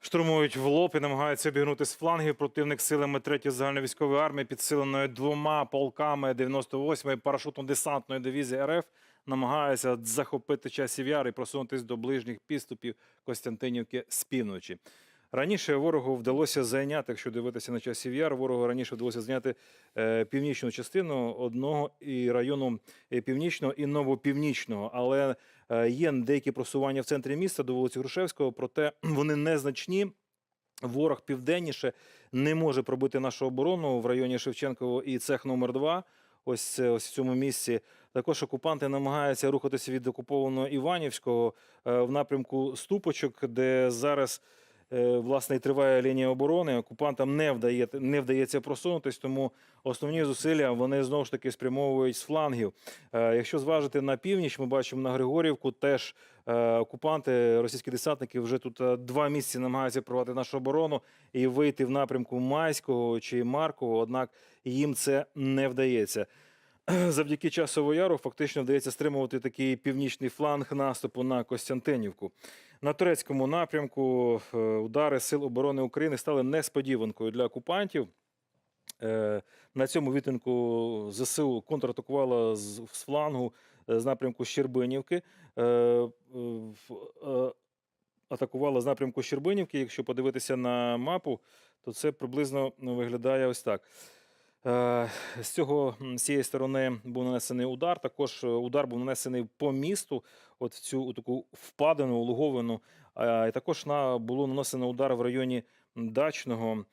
Штурмують в лоб і намагаються обігнути з флангів. Противник силами 3-ї загальновійськової армії, підсиленої двома полками 98-ї парашутно-десантної дивізії РФ, намагається захопити часів яр і просунутись до ближніх підступів Костянтинівки з півночі. Раніше ворогу вдалося зайняти, якщо дивитися на часів яр, ворогу раніше вдалося зайняти е, північну частину одного і району е, північного і новопівнічного. Але є деякі просування в центрі міста до вулиці Грушевського, проте вони незначні. Ворог південніше не може пробити нашу оборону в районі Шевченково і цех номер 2 Ось це ось в цьому місці. Також окупанти намагаються рухатися від окупованого Іванівського е, в напрямку Ступочок, де зараз е, власне і триває лінія оборони. Окупантам не вдає, не вдається просунутись, тому основні зусилля вони знову ж таки спрямовують з флангів. Е, Якщо зважити на північ, ми бачимо на Григорівку теж е, окупанти, російські десантники вже тут е, два місяці намагаються провати нашу оборону і вийти в напрямку Майського чи Маркового, однак їм це не вдається. Завдяки часову яру фактично вдається стримувати такий північний фланг наступу на Костянтинівку. На турецькому напрямку е, удари Сил оборони України стали несподіванкою для окупантів. Е, На цьому відтинку ЗСУ контратакувала з флангу е, з напрямку Щербинівки. Атакувала з напрямку Щербинівки. Якщо подивитися на мапу, то це приблизно ну, виглядає ось так. Е, З цього з цієї сторони був нанесений удар. Також е, удар був нанесений по місту, от в цю таку впадину, луговину. І також на було нанесено удар в районі дачного.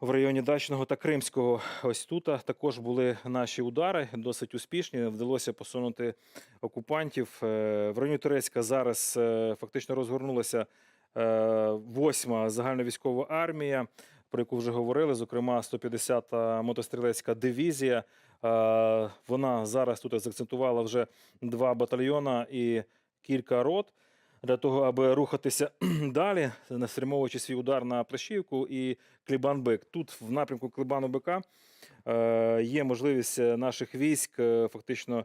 В районі Дачного та Кримського, ось тут також були наші удари, досить успішні. Вдалося посунути окупантів. Е, В районі Турецька зараз фактично розгорнулася восьма загальновійськова армія, про яку вже говорили, зокрема 150-та мотострілецька дивізія. Е, Вона зараз тут заакцентувала вже два батальйона і кілька рот для того, аби рухатися далі, настримовуючи свій удар на Пращівку і Клібан-Бик. Тут, в напрямку Клібану-Бика, е, є можливість наших військ е, фактично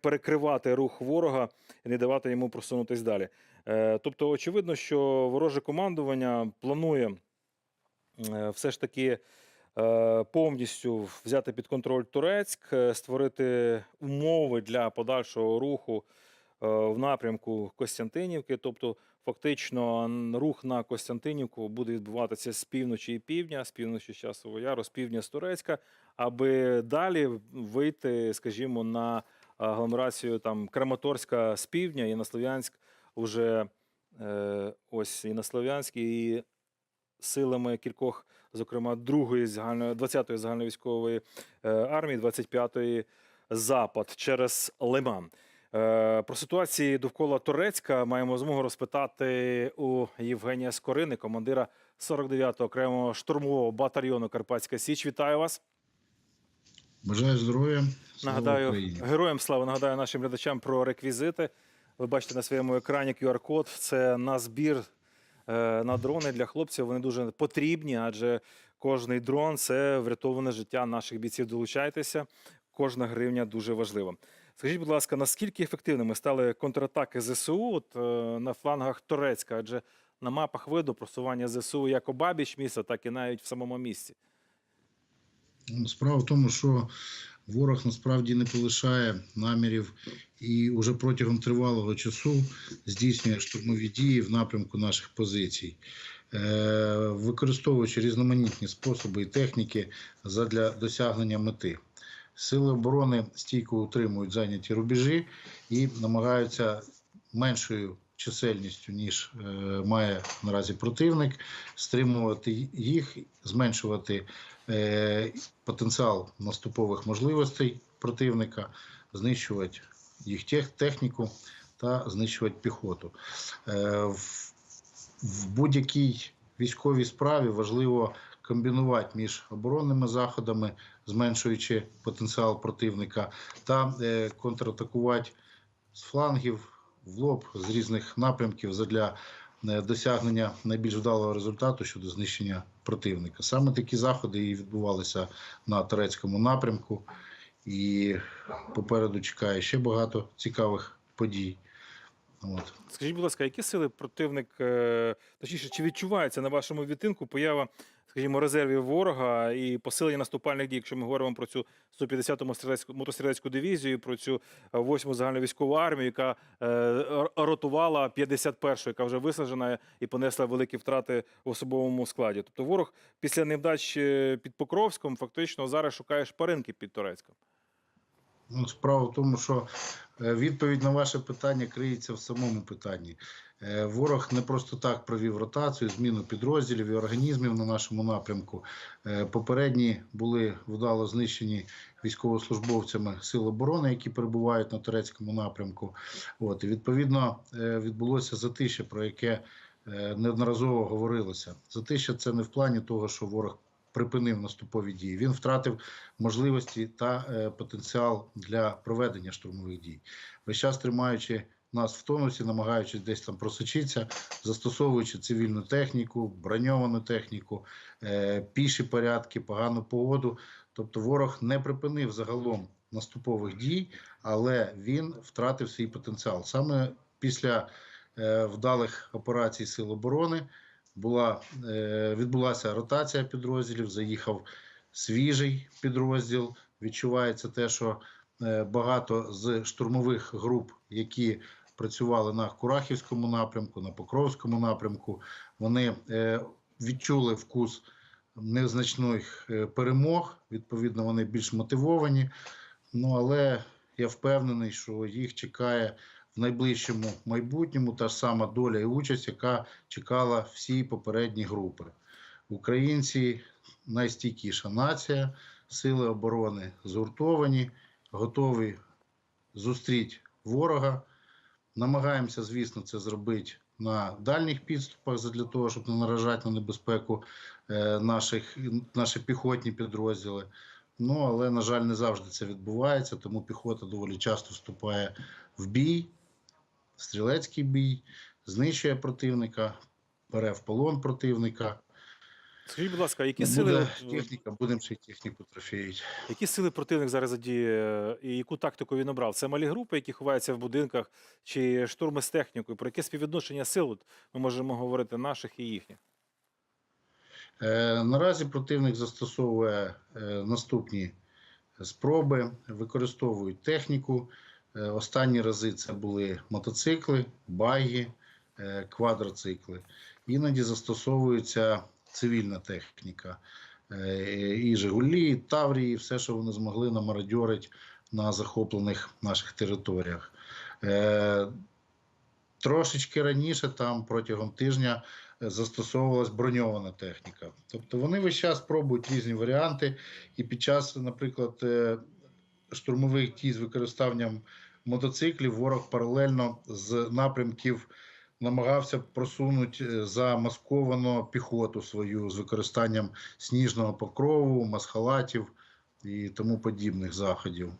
перекривати рух ворога і не давати йому просунутись далі. Е, Тобто, очевидно, що вороже командування планує е, все ж таки е, повністю взяти під контроль Турецьк, створити умови для подальшого руху в напрямку Костянтинівки. Тобто, фактично, рух на Костянтинівку буде відбуватися з півночі і півдня, з півночі з Часового Яру, з півдня з Турецька, аби далі вийти, скажімо, на агломерацію там Краматорська з півдня і на Слов'янськ уже е, ось і на Слов'янськ, і силами кількох, зокрема, другої загально 20-ї загальновійськової е, армії, 25-ї Запад через Лиман. Е, Про ситуації довкола Турецька маємо змогу розпитати у Євгенія Скорини, командира 49-го окремого штурмового батальйону Карпатська Січ. Вітаю вас. Бажаю здоров'я. Нагадаю, Україні. героям слава нагадаю нашим глядачам про реквізити. Ви бачите на своєму екрані QR-код. Це на збір е, на дрони для хлопців. Вони дуже потрібні, адже кожний дрон це врятоване життя наших бійців. Долучайтеся. Кожна гривня дуже важлива. Скажіть, будь ласка, наскільки ефективними стали контратаки ЗСУ от, е, на флангах Турецька? Адже на мапах видно просування ЗСУ як обабіч міста, так і навіть в самому місті. Ну, Справа в тому, що ворог насправді не полишає намірів і уже протягом тривалого часу здійснює штурмові дії в напрямку наших позицій, е, використовуючи різноманітні способи і техніки задля досягнення мети. Сили оборони стійко утримують зайняті рубежі і намагаються меншою чисельністю, ніж е, має наразі противник, стримувати їх, зменшувати е, потенціал наступових можливостей противника, знищувати їх тех, техніку та знищувати піхоту. Е, в, в будь-якій військовій справі важливо комбінувати між оборонними заходами, зменшуючи потенціал противника, та е, контратакувати з флангів в лоб з різних напрямків задля е, досягнення найбільш вдалого результату щодо знищення противника. Саме такі заходи і відбувалися на турецькому напрямку, і попереду чекає ще багато цікавих подій. От. Скажіть, будь ласка, які сили противник, е, точніше, чи відчувається на вашому відтинку поява, скажімо, резервів ворога і посилення наступальних дій, якщо ми говоримо про цю 150-му стрілецьку- мотострілецьку дивізію, про цю 8-му загальновійськову армію, яка е, ротувала 51-ю, яка вже висаджена і понесла великі втрати в особовому складі. Тобто ворог після невдач е, під Покровськом фактично зараз шукає шпаринки під Турецьком. Ну, справа в тому, що е, відповідь на ваше питання криється в самому питанні. Е, Ворог не просто так провів ротацію, зміну підрозділів і організмів на нашому напрямку. Е, Попередні були вдало знищені військовослужбовцями Сил оборони, які перебувають на турецькому напрямку. От і відповідно відбулося затище, про яке неодноразово говорилося. Затище це не в плані того, що ворог припинив наступові дії. Він втратив можливості та е, потенціал для проведення штурмових дій. Весь час тримаючи нас в тонусі, намагаючись десь там просочитися, застосовуючи цивільну техніку, броньовану техніку, е, піші порядки, погану погоду. Тобто ворог не припинив загалом наступових дій, але він втратив свій потенціал. Саме після е, вдалих операцій Сил оборони була, е, відбулася ротація підрозділів, заїхав свіжий підрозділ. Відчувається те, що е, багато з штурмових груп, які працювали на Курахівському напрямку, на Покровському напрямку, вони е, відчули вкус незначних перемог. Відповідно, вони більш мотивовані. Ну але я впевнений, що їх чекає в найближчому майбутньому та ж сама доля і участь, яка чекала всі попередні групи. Українці найстійкіша нація, сили оборони згуртовані, готові зустріти ворога. Намагаємося, звісно, це зробити на дальніх підступах для того, щоб не наражати на небезпеку е, наших, наші піхотні підрозділи. Ну, але, на жаль, не завжди це відбувається, тому піхота доволі часто вступає в бій, стрілецький бій, знищує противника, бере в полон противника. Скажіть, будь ласка, які Буде сили техніка, будемо ще техніку трофеїти. Які сили противник зараз задіє і яку тактику він обрав? Це малі групи, які ховаються в будинках, чи штурми з технікою? Про яке співвідношення сил ми можемо говорити наших і їхніх? Е, наразі противник застосовує е, наступні спроби, використовують техніку. Е, останні рази це були мотоцикли, баги, е, квадроцикли. Іноді застосовується цивільна техніка. Е, і Жигулі, і Таврії, все, що вони змогли намародьорити на захоплених наших територіях. Трошечки раніше, там протягом тижня, застосовувалась броньована техніка. Тобто вони весь час пробують різні варіанти, і під час, наприклад, штурмових дій з використанням мотоциклів ворог паралельно з напрямків намагався просунути е, замасковано піхоту свою з використанням сніжного покрову, масхалатів і тому подібних заходів.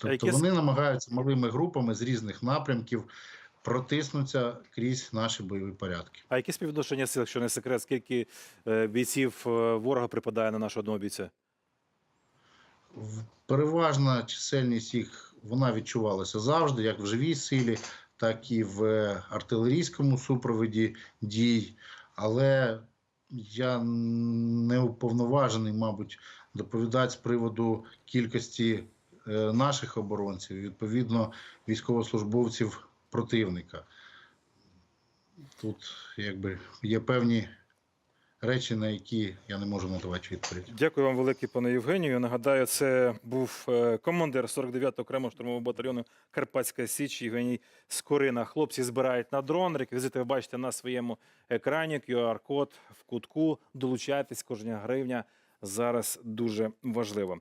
Тобто вони намагаються малими групами з різних напрямків протиснуться крізь наші бойові порядки. А які співвідношення сил, якщо не секрет, скільки е, бійців е, ворога припадає на нашого одного бійця? Переважна чисельність їх вона відчувалася завжди, як в живій силі, так і в е, артилерійському супроводі дій. Але я не уповноважений, мабуть, доповідати з приводу кількості е, наших оборонців, відповідно, військовослужбовців противника. Тут якби є певні речі, на які я не можу надавати відповідь. Дякую вам великий пане Євгенію. Нагадаю, це був е, командир 49-го окремого штурмового батальйону Карпатська Січ Євгеній Скорина. Хлопці збирають на дрон. Реквізити ви бачите на своєму екрані. QR-код в кутку. Долучайтесь, кожна гривня зараз дуже важлива.